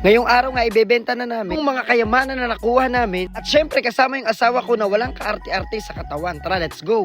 Ngayong araw nga ibebenta na namin yung mga kayamanan na nakuha namin at syempre kasama yung asawa ko na walang kaarte-arte sa katawan. Tara, let's go!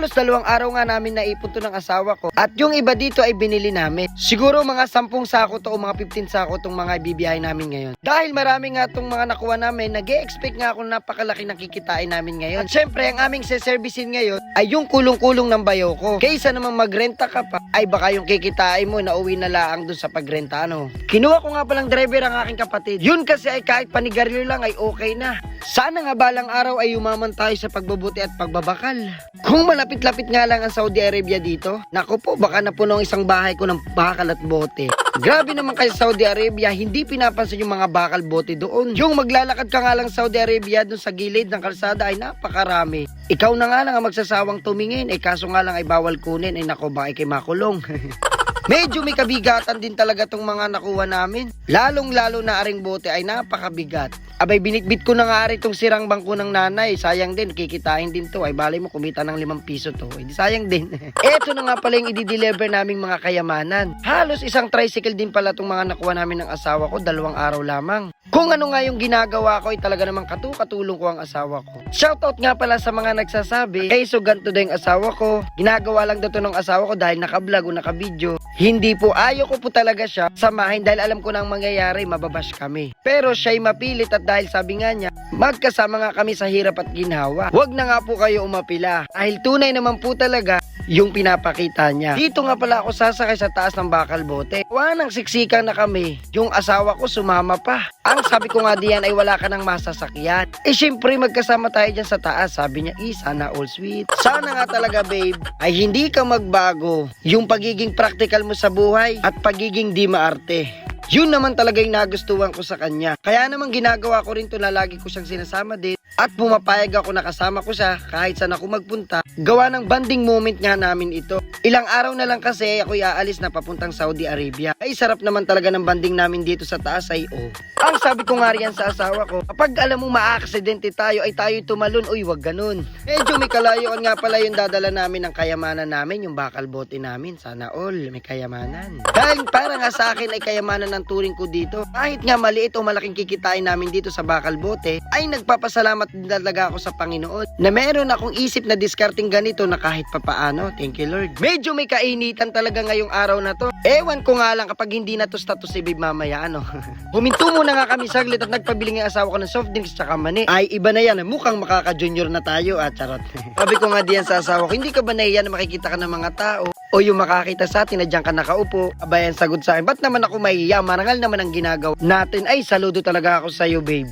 Halos dalawang araw nga namin naipon to ng asawa ko at yung iba dito ay binili namin. Siguro mga 10 sako to o mga 15 sako tong mga ibibiyahe namin ngayon. Dahil marami nga tong mga nakuha namin, nag expect nga ako na napakalaki ng kikitain namin ngayon. At syempre, ang aming seservisin ngayon ay yung kulong-kulong ng bayo ko. Kaysa naman magrenta ka pa, ay baka yung kikitain mo na uwi na laang dun sa pagrenta ano. Kinuha ko nga palang driver ang aking kapatid. Yun kasi ay kahit panigarilyo lang ay okay na. Sana nga balang araw ay umaman tayo sa pagbabuti at pagbabakal. Kung malapit-lapit nga lang ang Saudi Arabia dito, naku po, baka napuno ang isang bahay ko ng bakal at bote. Grabe naman kayo sa Saudi Arabia, hindi pinapansin yung mga bakal bote doon. Yung maglalakad ka nga lang sa Saudi Arabia doon sa gilid ng kalsada ay napakarami. Ikaw na nga lang ang magsasawang tumingin, eh kaso nga lang ay bawal kunin, ay nako baka ikay makulong. Medyo may kabigatan din talaga tong mga nakuha namin. Lalong lalo na aring bote ay napakabigat. Abay binitbit ko na nga rin tong sirang bangko ng nanay. Sayang din, kikitain din to. Ay balay mo kumita ng limang piso to. Hindi sayang din. Eto na nga pala yung i-deliver naming mga kayamanan. Halos isang tricycle din pala tong mga nakuha namin ng asawa ko. Dalawang araw lamang. Kung ano nga yung ginagawa ko ay talaga namang katukatulong ko ang asawa ko. Shoutout nga pala sa mga nagsasabi, kay so ganito daw yung asawa ko. Ginagawa lang daw to ng asawa ko dahil naka-vlog o naka-video. Hindi po, ayaw ko po talaga siya samahin dahil alam ko nang mangyayari, mababash kami. Pero siya'y mapilit at dahil sabi nga niya, magkasama nga kami sa hirap at ginhawa. Huwag na nga po kayo umapila. Dahil tunay naman po talaga yung pinapakita niya. Dito nga pala ako sasakay sa taas ng bakal bote. Wanang siksikan na kami. Yung asawa ko sumama pa. Ang sabi ko nga diyan ay wala ka nang masasakyan. Eh syempre magkasama tayo dyan sa taas. Sabi niya, eh sana all sweet. Sana nga talaga babe ay hindi ka magbago. Yung pagiging practical mo sa buhay at pagiging di maarte. Yun naman talaga yung nagustuhan ko sa kanya. Kaya naman ginagawa ko rin to na lagi ko siyang sinasama din. At pumapayag ako na kasama ko siya kahit saan ako magpunta. Gawa ng banding moment nga namin ito. Ilang araw na lang kasi ako aalis na papuntang Saudi Arabia. Ay sarap naman talaga ng banding namin dito sa taas ay oh. Ang sabi ko nga riyan sa asawa ko, kapag alam mo maaksidente tayo ay tayo tumalon, uy wag ganun. Medyo may kalayuan nga pala yung dadala namin ng kayamanan namin, yung bakal bote namin. Sana all may kayamanan. Dahil para nga sa akin ay kayamanan ng turing ko dito. Kahit nga maliit o malaking kikitain namin dito sa bakal bote, ay nagpapasalamat din talaga ako sa Panginoon na meron akong isip na discarding ganito na kahit papaano. Thank you Lord. Medyo may kainitan talaga ngayong araw na to. Ewan ko nga lang kapag hindi na to status si Babe mamaya ano. Huminto muna nga kami saglit at nagpabili ng asawa ko ng soft drinks tsaka mani. Ay iba na yan. Mukhang makaka-junior na tayo at charot. Sabi ko nga diyan sa asawa ko, hindi ka ba nahiya na makikita ka ng mga tao? O yung makakita sa atin na diyan ka nakaupo, abayan sagot sa akin, ba't naman ako mahiya? Marangal naman ang ginagawa natin. Ay, saludo talaga ako sa iyo, babe.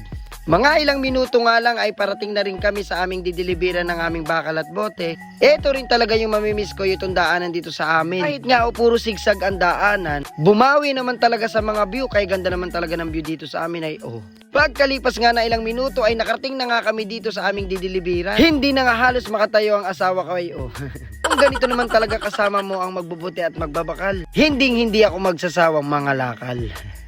Mga ilang minuto nga lang ay parating na rin kami sa aming dideliveran ng aming bakal at bote. Ito rin talaga yung mamimiss ko yung daanan dito sa amin. Kahit nga o puro sigsag ang daanan, bumawi naman talaga sa mga view. Kaya ganda naman talaga ng view dito sa amin ay oh. Pagkalipas nga na ilang minuto ay nakarating na nga kami dito sa aming dideliveran. Hindi na nga halos makatayo ang asawa ko ay oh. Kung ganito naman talaga kasama mo ang magbubuti at magbabakal, hinding hindi ako magsasawang mga lakal.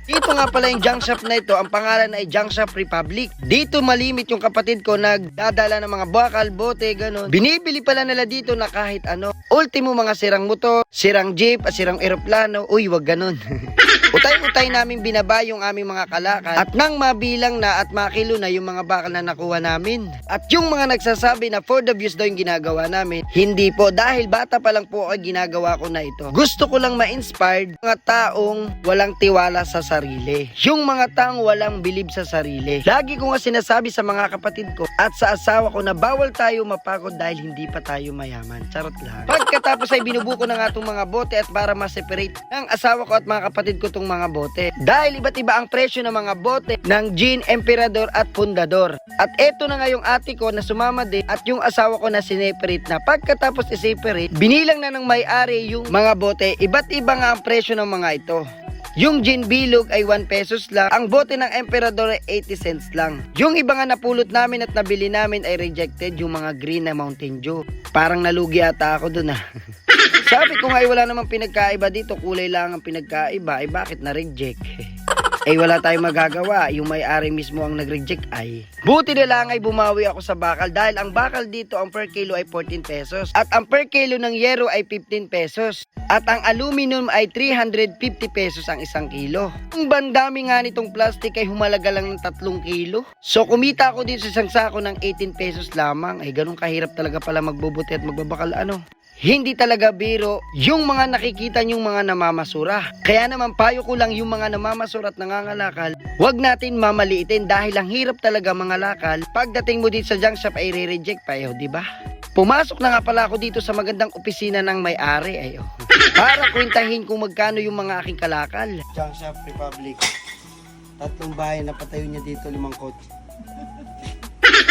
Dito nga pala yung junk shop na ito, ang pangalan ay Junk Shop Republic. Dito malimit yung kapatid ko nagdadala ng mga bakal, bote, ganun. Binibili pala nila dito na kahit ano. Ultimo mga sirang motor, sirang jeep, at sirang eroplano. Uy, wag ganun. Utay-utay namin binaba yung aming mga kalakal at nang mabilang na at makilo na yung mga bakal na nakuha namin. At yung mga nagsasabi na for the views daw yung ginagawa namin, hindi po dahil bata pa lang po ako ginagawa ko na ito. Gusto ko lang ma-inspired mga taong walang tiwala sa sarili. Yung mga taong walang bilib sa sarili. Lagi ko nga sinasabi sa mga kapatid ko at sa asawa ko na bawal tayo mapagod dahil hindi pa tayo mayaman. Charot lang. Pagkatapos ay binubuko na nga itong mga bote at para ma-separate ng asawa ko at mga kapatid ko itong mga bote. Dahil iba't iba ang presyo ng mga bote ng Gin, Emperador at Fundador. At eto na nga yung ate ko na sumama din at yung asawa ko na sineparate na. Pagkatapos i-separate, binilang na ng may-ari yung mga bote. Iba't iba nga ang presyo ng mga ito. Yung gin bilog ay 1 pesos lang. Ang bote ng Emperador ay 80 cents lang. Yung iba nga napulot namin at nabili namin ay rejected yung mga green na Mountain Dew. Parang nalugi ata ako dun ah. Sabi ko nga ay wala namang pinagkaiba dito, kulay lang ang pinagkaiba, ay bakit na-reject? Eh wala tayong magagawa, yung may-ari mismo ang nag-reject ay. Buti na lang ay bumawi ako sa bakal dahil ang bakal dito ang per kilo ay 14 pesos at ang per kilo ng yero ay 15 pesos at ang aluminum ay 350 pesos ang isang kilo. Ang bandami nga nitong plastic ay humalaga lang ng 3 kilo. So kumita ako dito sa isang sako ng 18 pesos lamang. Ay ganun kahirap talaga pala magbubuti at magbabakal ano. Hindi talaga biro yung mga nakikita yung mga namamasura. Kaya naman payo ko lang yung mga namamasura at nangangalakal, wag natin mamaliitin dahil ang hirap talaga mga lakal. Pagdating mo dito sa junk shop ay re-reject pa eh, di ba? Pumasok na nga pala ako dito sa magandang opisina ng may-ari ayo. Para kwentahin kung magkano yung mga aking kalakal. Junk Shop Republic. Tatlong bahay na patayo niya dito limang kotse.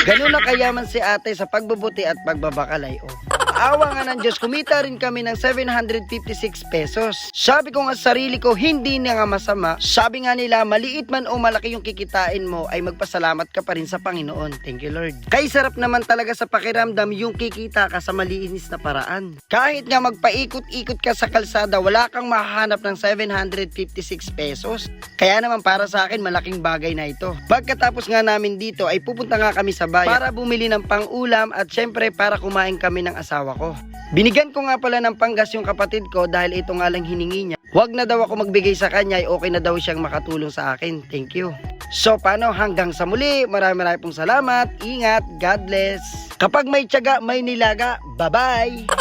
Ganun na kayaman si ate sa pagbubuti at pagbabakalay. Oh. Awa nga ng Diyos, kumita rin kami ng 756 pesos. Sabi ko nga sa sarili ko, hindi na nga masama. Sabi nga nila, maliit man o malaki yung kikitain mo, ay magpasalamat ka pa rin sa Panginoon. Thank you Lord. Kay sarap naman talaga sa pakiramdam yung kikita ka sa malinis na paraan. Kahit nga magpaikot-ikot ka sa kalsada, wala kang mahahanap ng 756 pesos. Kaya naman para sa akin, malaking bagay na ito. Pagkatapos nga namin dito, ay pupunta nga kami sa bayan para bumili ng pang-ulam at syempre para kumain kami ng asawa ko. Binigyan ko nga pala ng panggas yung kapatid ko dahil ito nga lang hiningi niya. Huwag na daw ako magbigay sa kanya, ay okay na daw siyang makatulong sa akin. Thank you. So paano hanggang sa muli, maraming maraming pong salamat. Ingat, God bless. Kapag may tiyaga, may nilaga. Bye-bye.